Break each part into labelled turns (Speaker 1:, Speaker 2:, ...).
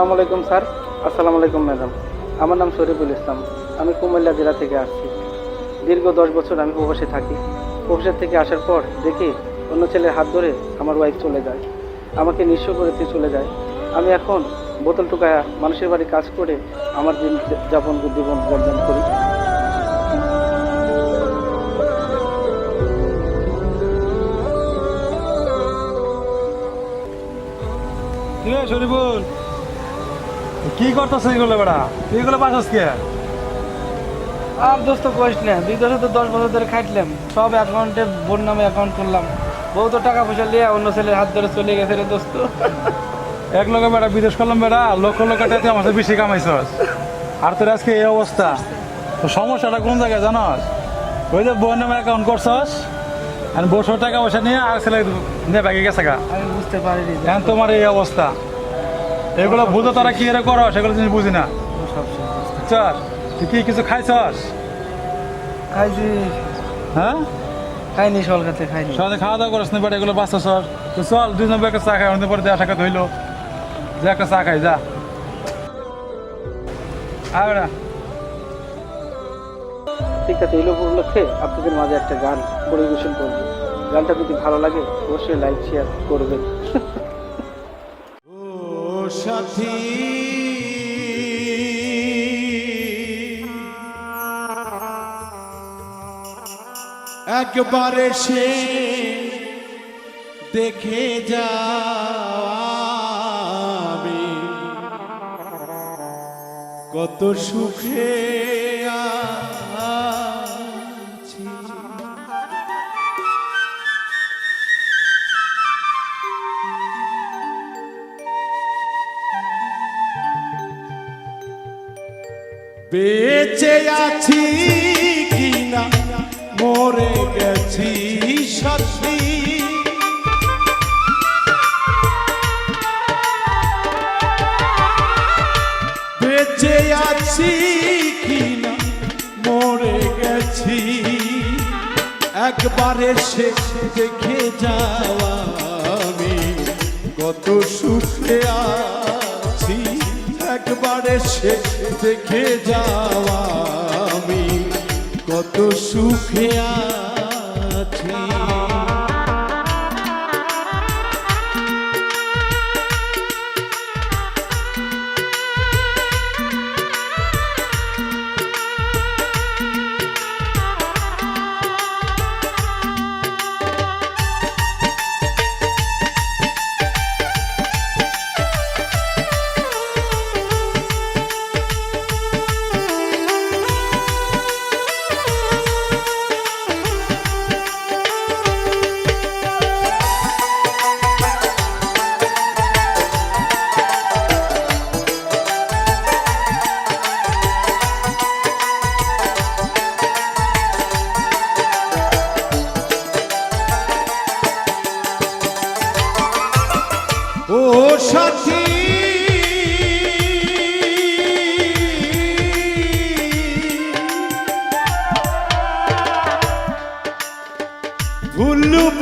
Speaker 1: আসসালামু আলাইকুম, স্যার। আসসালামু আলাইকুম, ম্যাডাম। আমার নাম শরীফুল ইসলাম। আমি কুমিল্লা জেলা থেকে আসছি। দীর্ঘ দশ বছর আমি প্রবাসে থাকি। প্রবাসের থেকে আসার পর দেখি অন্য ছেলের হাত ধরে আমার ওয়াইফ চলে যায়। আমাকে নিঃস্ব করে চলে যায়। আমি এখন বোতল টুকায়া মানুষের বাড়ি কাজ করে আমার দিন যাপন, জীবন অর্জন করি
Speaker 2: শরীফুল? কি করতেছ এগুলো বেড়া? এগুলো পাঠাস কে?
Speaker 1: আর দোস্ত কইস না বিদেশে তো দশ বছর ধরে খাইছিলাম সব অ্যাকাউন্টে বোন নামে অ্যাকাউন্ট করলাম। বউ তো টাকা পয়সা নিয়ে অন্য ছেলের হাত ধরে চলে গেছে রে দোস্ত।
Speaker 2: এক লোকে বেড়া বিদেশ করলাম বেড়া লক্ষ লক্ষ টাকা আমার বেশি কামাইছস। আর তোর আজকে এই অবস্থা? তো সমস্যাটা কোন জায়গায় জানস? ওই যে বোন নামে অ্যাকাউন্ট করছস আর বছর টাকা পয়সা নিয়ে আর ছেলে নিয়ে ব্যাগে গেছে গা।
Speaker 1: আমি বুঝতে পারিনি।
Speaker 2: এখন তোমার এই অবস্থা। এগুলো বুঝো তারা কি এরা করো? সেগুলো জিনিস বুঝি না। তুই কি কিছু খাইছস?
Speaker 1: খাইছি।
Speaker 2: হ্যাঁ?
Speaker 1: খাইনি সল খাতে খাইনি।
Speaker 2: সাথে খাওয়া দাওয়া করস না বেটা এগুলো বাঁচতে সর তো চল দুই নম্বর একটা চা খাই অন্য পরে দেওয়া সাক্ষাৎ হইল। যে একটা চা খাই যা। আয় বেটা।
Speaker 1: ঠিক আছে এই লোক উপলক্ষে আপনাদের মাঝে একটা গান পরিবেশন করব। গানটা যদি ভালো লাগে অবশ্যই লাইক শেয়ার করবেন।
Speaker 3: সাথী একবারে সে দেখে যাবে কত সুখে বেঁচে আছি কিনা? মরে গেছি সত্যি। বেঁচে আছি কিনা? মরে গেছি। একবারে শেষ দেখে যাওয়া আমি কত সুখে আছি। থেকে দেখে যাওয়া আমি কত সুখে আছি।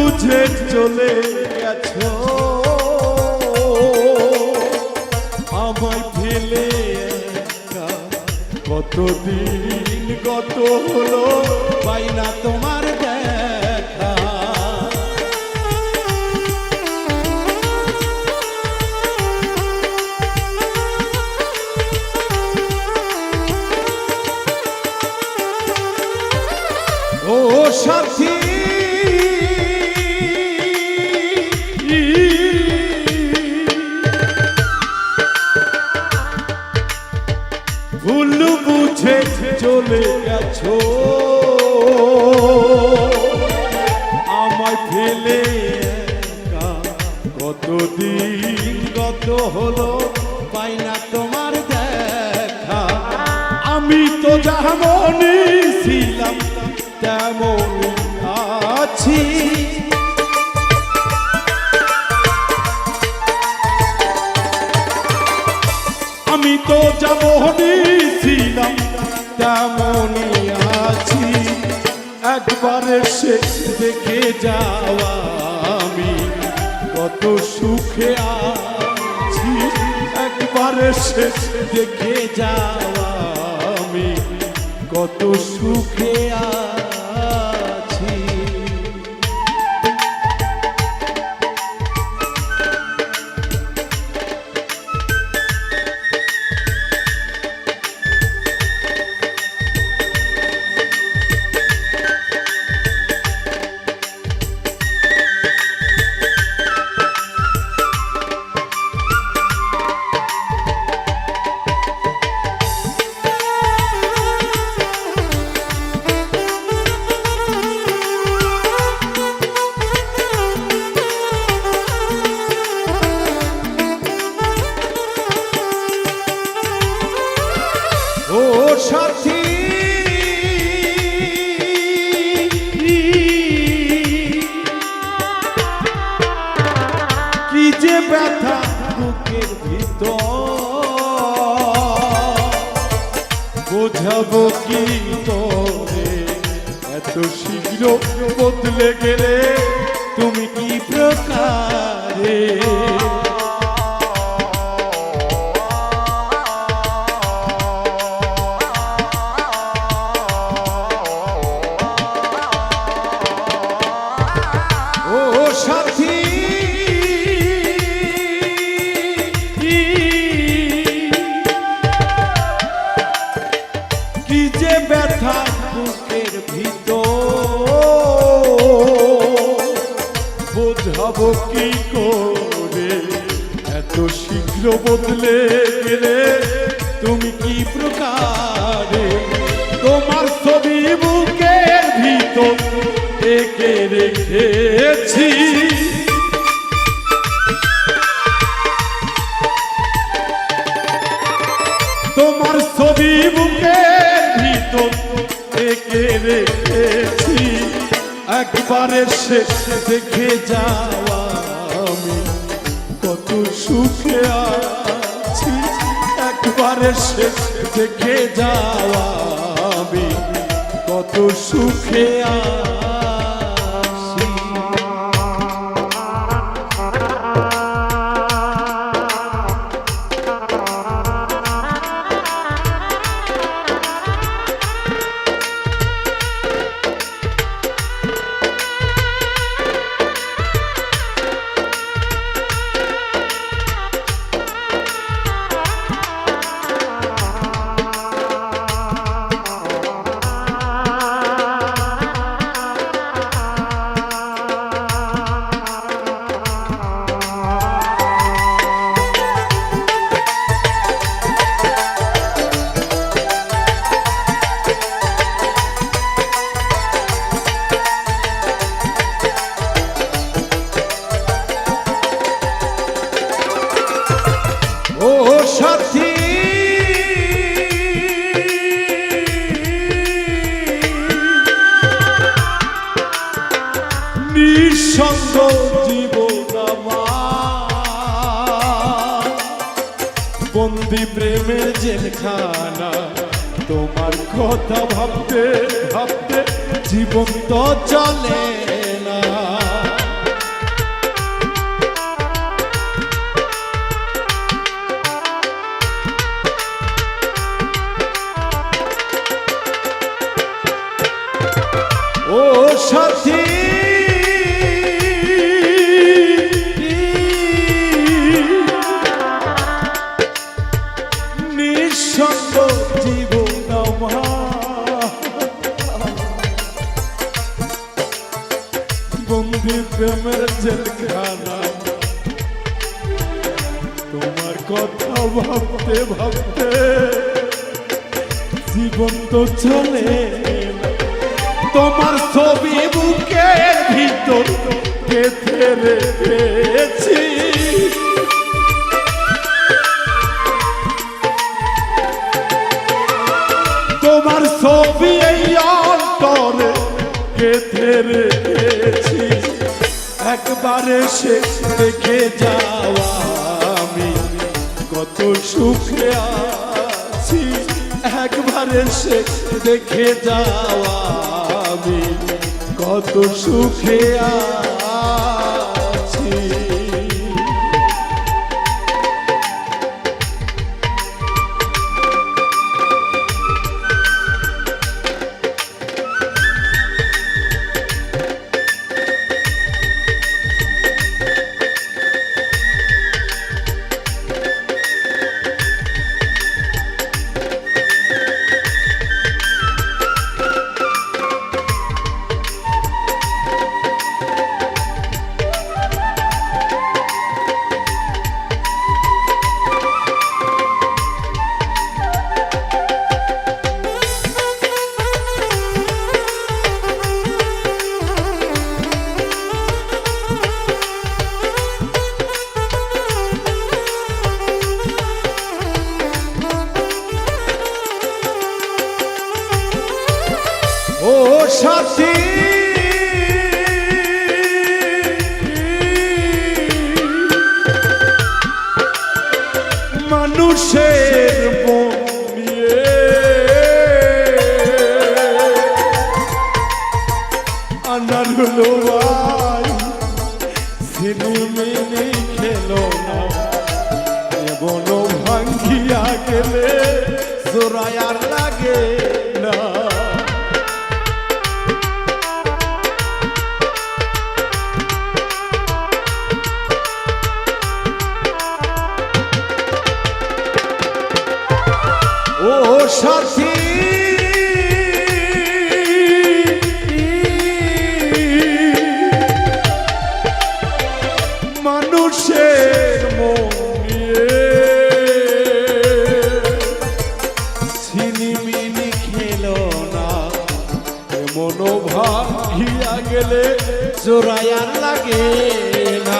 Speaker 3: বুঝে চলে গেছো। আমায় ফেলে কতদিন কত হলো পাই না তোমার দেখা। ও সাথী হলো, পাই না তোমার দেখা। আমি তো যেমনই ছিলাম, তেমন আছি। আমি তো যেমনই ছিলাম, তেমনই আছি। একবারে সে দেখে যাওয়া আমি, কত সুখে আছি। একবার এসে দেখে যাওয়া আমি কত সুখে আছি সাথী। যে ব্যথা বোঝাবো এত শীঘ্র বদলে গেলে তুমি কি প্রকারে কি করে? এত শীঘ্র বদলে গেলে তুমি কি প্রকারে? তোমার ছবি বুকের ভিতর একে রেখেছি। তোমার ছবি বুকের ভিতর একে রেখেছি। একবার এসে দেখে আমি কত সুখে আছি একবার শেষ দেখে যাওয়া আমি। কত সুখে আছি। বন্দি প্রেমের জেলখানা তোমার কথা ভাবতে ভাবতে জীবন তো চলে। প্রেমের জেলখানা। তোমার কথা ভাবতে ভাবতে জীবন তো চলে। তোমার ছবি বুকের ভিতর গেঁথে রেখেছি। তোমার ছবি এই অন্তরে গেঁথে রেখেছি। একবার এসে দেখে যাওয়া আমি। কত সুখে আছি, একবার এসে দেখে যাওয়া আমি। কত সুখে আছি। সাথী। মানুষের আনার হলো সিনু মেনে খেলো না। বন ভাঙ্গিয়া গেলে জোরায়ার মানুষের মন খেলো না এমন ভাঙিয়া গেলে জোরায়ার লাগে না।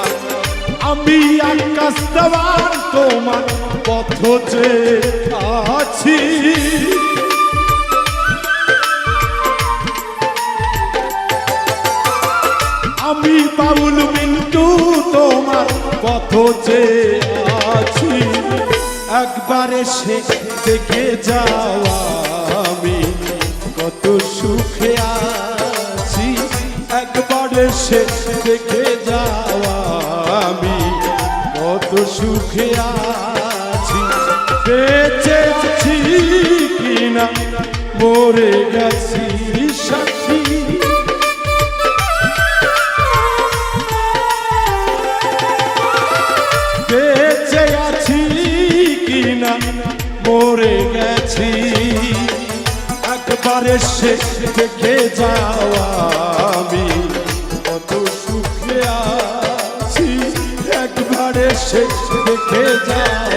Speaker 3: আমি আকাশ দেওয়ার তোমার পথ যে আছি। আমি বাউল মিন্টু, তোমার পথ যে আছি, একবারে সে দেখে যাওয়া আমি কত সুখে আছি। একবারে সে দেখে যাওয়া আমি কত সুখে আছি। বেঁচে আছি কিনা, মরে গেছি। একবারে দেখে যাওয়া আমি। কত সুখে আছি একবারে সে দেখে যাওয়া